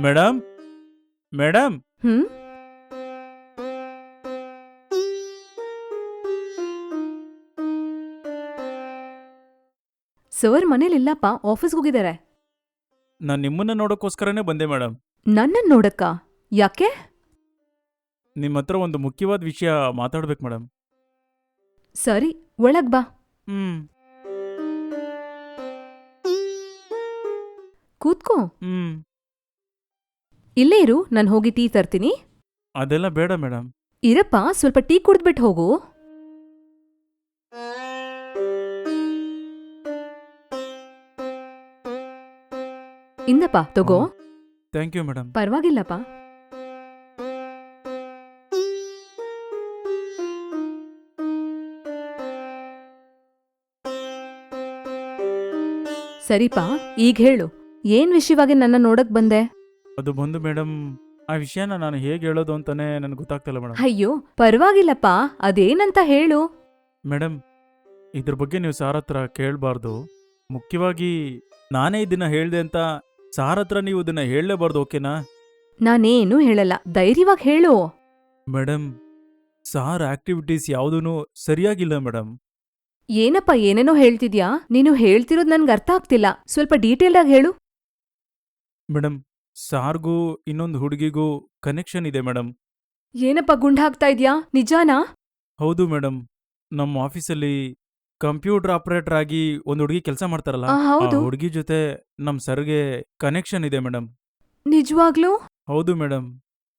Madam? Madam? ಹ್ಮ್? Sir ಮನೇಲಿಲ್ಲಪ್ಪ ಆಫೀಸ್ಗೆ ಹೋಗಿದ್ದಾರೆ. ನಾನು ನಿಮ್ಮನ್ನ ನೋಡೋಕ್ಕೋಸ್ಕರನೇ ಬಂದೆ ಮೇಡಮ್. ನನ್ನನ್ನು ನೋಡಕ್ಕ? ಯಾಕೆ? ನಿಮ್ಮ ಹತ್ರ ಒಂದು ಮುಖ್ಯವಾದ ವಿಷಯ ಮಾತಾಡ್ಬೇಕು ಮೇಡಮ್. ಸರಿ ಒಳಗ್ ಬಾ. ಹ್ಮ್. ಕೂತ್ಕೋ. ಹ್ಮ್. ಇಲ್ಲೇ ಇರು ನಾನು ಹೋಗಿ ಟೀ ತರ್ತೀನಿ. ಅದೆಲ್ಲ ಬೇಡ ಮೇಡಮ್ ಇರಪ್ಪ ಸ್ವಲ್ಪ ಟೀ ಕುಡಿದ್ಬಿಟ್ಟು ಹೋಗು. ಇಂದಪ್ಪ ತಗೋ. ಥ್ಯಾಂಕ್ ಯು ಮೇಡಮ್ ಪರವಾಗಿಲ್ಲಪ್ಪ. ಸರಿಪಾ ಈಗ ಹೇಳು. ಏನ್ ವಿಷಯವಾಗಿ ನನ್ನ ನೋಡಕ್ ಬಂದೆ? ಅದು ಬಂದು ಮೇಡಮ್ ಆ ವಿಷಯನ ನಾನು ಹೇಗೆ ಹೇಳೋದು ಅಂತಾನೆ ನನಗೆ ಗೊತ್ತಾಗ್ತಿಲ್ಲ ಮೇಡಮ್. ಅಯ್ಯೋ ಪರವಾಗಿಲ್ಲಪ್ಪ ಅದೇನಂತ ಹೇಳು? ಮೇಡಮ್ ಇದ್ರ ಬಗ್ಗೆ ನೀವು ಸಾರ್ ಹತ್ರ ಕೇಳಬಾರ್ದು. ಮುಖ್ಯವಾಗಿ ನಾನೇ ಇದನ್ನ ಹೇಳ್ದೆ ಅಂತ ಸಾರ್ ಹತ್ರ ನೀವು ಇದನ್ನ ಹೇಳಲೇಬಾರ್ದು ಓಕೆನಾ? ನಾನೇನು ಹೇಳಲ್ಲ ಧೈರ್ಯವಾಗಿ ಹೇಳು. ಮೇಡಮ್ ಸಾರ್ ಆಕ್ಟಿವಿಟೀಸ್ ಯಾವುದೂ ಸರಿಯಾಗಿಲ್ಲ ಮೇಡಮ್. ಏನಪ್ಪ ಏನೇನೋ ಹೇಳ್ತಿದ್ಯಾ? ನೀನು ಹೇಳ್ತಿರೋದು ನನ್ಗೆ ಅರ್ಥ ಆಗ್ತಿಲ್ಲ. ಸ್ವಲ್ಪ ಡೀಟೇಲ್ಡ್ ಆಗಿ ಹೇಳು. ಮೇಡಮ್ ಸಾರ್ಗೂ ಇನ್ನೊಂದು ಹುಡುಗಿಗೂ ಕನೆಕ್ಷನ್ ಇದೆ ಮೇಡಮ್ ಏನಪ್ಪ ಗುಂಡ್ ಹಾಕ್ತಾ ಇದ್ಯಾ? ನಿಜಾನಾ? ಹೌದು ಮೇಡಮ್ ನಮ್ಮ ಆಫೀಸಲ್ಲಿ ಕಂಪ್ಯೂಟರ್ ಆಪರೇಟರ್ ಆಗಿ ಒಂದು ಹುಡುಗಿ ಕೆಲಸ ಮಾಡ್ತಾರಲ್ಲ ಆ, ಹೌದು. ಹುಡುಗಿ ಜೊತೆ ನಮ್ಮ ಸರ್ಗೆ ಕನೆಕ್ಷನ್ ಇದೆ ಮೇಡಮ್ ನಿಜವಾಗ್ಲೂ? ಹೌದು ಮೇಡಮ್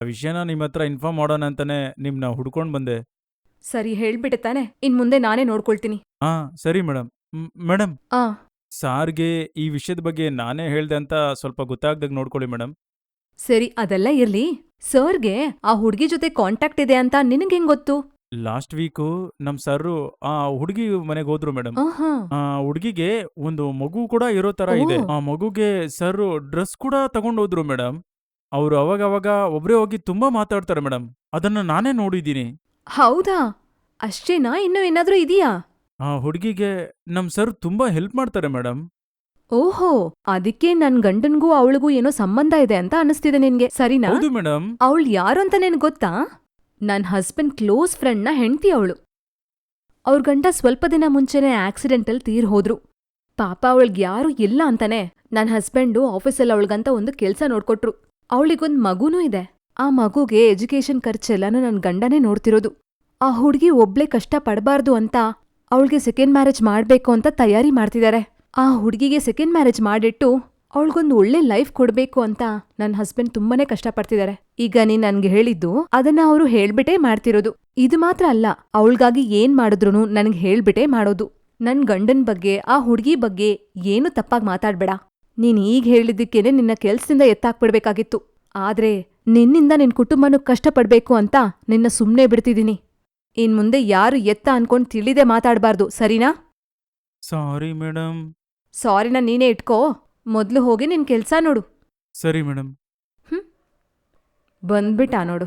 ಆ ವಿಷಯನ ನಿಮ್ಮ ಹತ್ರ ಇನ್ಫಾರ್ಮ್ ಮಾಡೋಣ ಅಂತಾನೆ ನಿಮ್ನ ಹುಡ್ಕೊಂಡು ಬಂದೆ. ಸರಿ ಹೇಳ್ಬಿಟ್ಟೆ ತಾನೆ. ಇನ್ ಮುಂದೆ ನಾನೇ ನೋಡ್ಕೊಳ್ತೀನಿ. ಹಾ ಸರಿ ಮೇಡಮ್ ಮೇಡಮ್ ಆ. ಸಾರ್ಗೆ ಈ ವಿಷಯದ ಬಗ್ಗೆ ನಾನೇ ಹೇಳ್ದೆ ಅಂತ ಸ್ವಲ್ಪ ಗೊತ್ತಾಗ್ದಾಗ ನೋಡ್ಕೊಳ್ಳಿ ಮೇಡಮ್ ಸರಿ ಅದೆಲ್ಲ ಇರ್ಲಿ. ಸರ್ಗೆ ಆ ಹುಡ್ಗಿ ಜೊತೆ ಕಾಂಟ್ಯಾಕ್ಟ್ ಇದೆ ಅಂತ ನಿನಗೆ ಹೆಂಗ್ ಗೊತ್ತು? ಲಾಸ್ಟ್ ವೀಕು ನಮ್ ಸರ್ರು ಆ ಹುಡುಗಿ ಮನೆಗೆ ಹೋದ್ರು ಮೇಡಮ್ ಆಹಾ. ಆ ಹುಡುಗಿಗೆ ಒಂದು ಮಗು ಕೂಡ ಇರೋ ತರ ಇದೆ. ಓ. ಆ ಮಗುಗೆ ಸರ್ ಡ್ರೆಸ್ ಕೂಡ ತಗೊಂಡೋದ್ರು ಮೇಡಮ್ ಅವರು ಅವಾಗ ಅವಾಗ ಒಬ್ರೇ ಹೋಗಿ ತುಂಬಾ ಮಾತಾಡ್ತಾರೆ ಮೇಡಮ್ ಅದನ್ನ ನಾನೇ ನೋಡಿದ್ದೀನಿ. ಹೌದಾ? ಅಷ್ಟೇನಾ? ಇನ್ನು ಏನಾದ್ರೂ ಇದೆಯಾ? ಆ ಹುಡುಗಿಗೆ ನಮ್ ಸರ್ ತುಂಬಾ ಹೆಲ್ಪ್ ಮಾಡ್ತಾರೆ ಮೇಡಮ್ ಓಹೋ ಅದಕ್ಕೆ ನನ್ ಗಂಡನ್ಗೂ ಅವಳಿಗೂ ಏನೋ ಸಂಬಂಧ ಇದೆ ಅಂತ ಅನಿಸ್ತಿದೆ ನಿನ್ಗೆ ಸರಿನಾ? ಹೌದು ಮೇಡಮ್ ಅವಳು ಯಾರು ಅಂತ ನಿನ್ ಗೊತ್ತಾ? ನನ್ ಹಸ್ಬೆಂಡ್ ಕ್ಲೋಸ್ ಫ್ರೆಂಡ್ನ ಹೆಂಡ್ತಿ ಅವಳು. ಅವ್ರ ಗಂಡ ಸ್ವಲ್ಪ ದಿನ ಮುಂಚೆನೆ ಅಲ್ಲಿ ತೀರ್ ಹೋದ್ರು. ಪಾಪ ಅವಳಿಗೆ ಯಾರು ಇಲ್ಲ ಅಂತಾನೆ. ನನ್ ಹಸ್ಬೆಂಡು ಆಫೀಸಲ್ಲಿ ಅವಳಿಗಂತ ಒಂದು ಕೆಲ್ಸ ನೋಡ್ಕೊಟ್ರು. ಅವಳಿಗೊಂದ್ ಮಗುನೂ ಇದೆ. ಆ ಮಗುಗೆ ಎಜುಕೇಶನ್ ಖರ್ಚೆಲ್ಲನೂ ನನ್ ಗಂಡನೇ ನೋಡ್ತಿರೋದು. ಆ ಹುಡ್ಗಿ ಒಬ್ಳೆ ಕಷ್ಟ ಪಡಬಾರ್ದು ಅಂತ ಅವಳಿಗೆ ಸೆಕೆಂಡ್ ಮ್ಯಾರೇಜ್ ಮಾಡ್ಬೇಕು ಅಂತ ತಯಾರಿ ಮಾಡ್ತಿದ್ದಾರೆ ಆ ಹುಡುಗಿಗೆ ಸೆಕೆಂಡ್ ಮ್ಯಾರೇಜ್ ಮಾಡಿಟ್ಟು ಅವಳಿಗೊಂದು ಒಳ್ಳೆ ಲೈಫ್ ಕೊಡ್ಬೇಕು ಅಂತ ನನ್ನ ಹಸ್ಬೆಂಡ್ ತುಂಬಾನೇ ಕಷ್ಟಪಡ್ತಿದ್ದಾರೆ ಈಗ ನೀನ್ ನನ್ಗೆ ಹೇಳಿದ್ದು ಅದನ್ನ ಅವರು ಹೇಳ್ಬಿಟ್ಟೇ ಮಾಡ್ತಿರೋದು. ಇದು ಮಾತ್ರ ಅಲ್ಲ, ಅವಳಿಗಾಗಿ ಏನ್ ಮಾಡಿದ್ರು ನನ್ಗೆ ಹೇಳ್ಬಿಟ್ಟೇ ಮಾಡೋದು. ನನ್ ಗಂಡನ್ ಬಗ್ಗೆ, ಆ ಹುಡುಗಿ ಬಗ್ಗೆ ಏನು ತಪ್ಪಾಗಿ ಮಾತಾಡ್ಬೇಡ. ನೀನ್ ಈಗ ಹೇಳಿದ್ದಕ್ಕೇನೆ ನಿನ್ನ ಕೆಲ್ಸದಿಂದ ಎತ್ತಾಕ್ಬಿಡ್ಬೇಕಾಗಿತ್ತು. ಆದ್ರೆ ನಿನ್ನಿಂದ ನಿನ್ ಕುಟುಂಬನೂ ಕಷ್ಟಪಡ್ಬೇಕು ಅಂತ ನಿನ್ನ ಸುಮ್ನೆ ಬಿಡ್ತಿದೀನಿ. ಇನ್ ಮುಂದೆ ಯಾರು ಎತ್ತ ಅನ್ಕೊಂಡ್ ತಿಳಿದೇ ಮಾತಾಡ್ಬಾರ್ದು ಸರಿನಾ? ಸಾರಿ ಮೇಡಮ್ ಸಾರಿನ ನೀನೇ ಇಟ್ಕೋ ಮೊದ್ಲು ಹೋಗಿ ನಿನ್ ಕೆಲ್ಸ ನೋಡು. ಸರಿ ಮೇಡಮ್ ಬಂದ್ಬಿಟ್ಟ ನೋಡು.